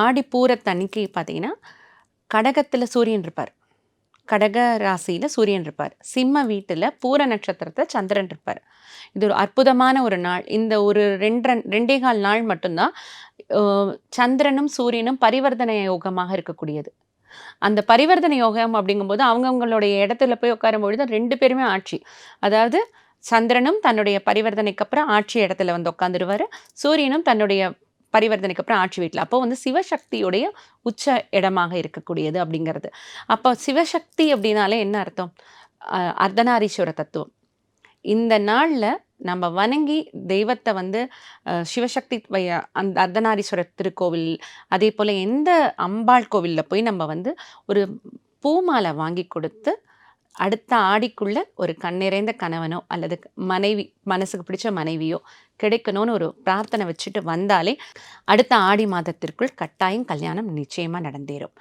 ஆடி பூரத்தன்னைக்கு பார்த்தீங்கன்னா கடகத்தில் சூரியன் இருப்பார். கடக ராசியில் சூரியன் இருப்பார். சிம்ம வீட்டில் பூர நட்சத்திரத்தில் சந்திரன் இருப்பார். இது ஒரு அற்புதமான ஒரு நாள். இந்த ஒரு ரெண்டு ரெண்டே கால் நாள் மட்டும்தான் சந்திரனும் சூரியனும் பரிவர்த்தனை யோகமாக இருக்கக்கூடியது. அந்த பரிவர்த்தனை யோகம் அப்படிங்கும்போது அவங்கவுங்களுடைய இடத்துல போய் உட்காரும் பொழுது ரெண்டு பேருமே ஆட்சி. அதாவது சந்திரனும் தன்னுடைய பரிவர்த்தனைக்கு அப்புறம் ஆட்சி இடத்துல வந்து உட்காந்துருவார். சூரியனும் தன்னுடைய பரிவர்த்தனைக்கு அப்புறம் ஆட்சி வீட்டில். அப்போ வந்து சிவசக்தியுடைய உச்ச இடமாக இருக்கக்கூடியது அப்படிங்கிறது. அப்போ சிவசக்தி அப்படின்னாலே என்ன அர்த்தம்? அர்த்தநாரீஸ்வர தத்துவம். இந்த நாளில் நம்ம வணங்கி தெய்வத்தை வந்து சிவசக்தி வைய அந்த அர்த்தநாரீஸ்வரர் திருக்கோவில் அதே போல் எந்த அம்பாள் கோவிலில் போய் நம்ம வந்து ஒரு பூமாலை வாங்கி கொடுத்து அடுத்த ஆடிக்குள்ள ஒரு கண்ணிறைந்த கணவனோ அல்லது மனைவி மனசுக்கு பிடிச்ச மனைவியோ கிடைக்கணும்னு ஒரு பிரார்த்தனை வச்சுட்டு வந்தாலே அடுத்த ஆடி மாதத்திற்குள் கட்டாயம் கல்யாணம் நிச்சயமாக நடந்தேறும்.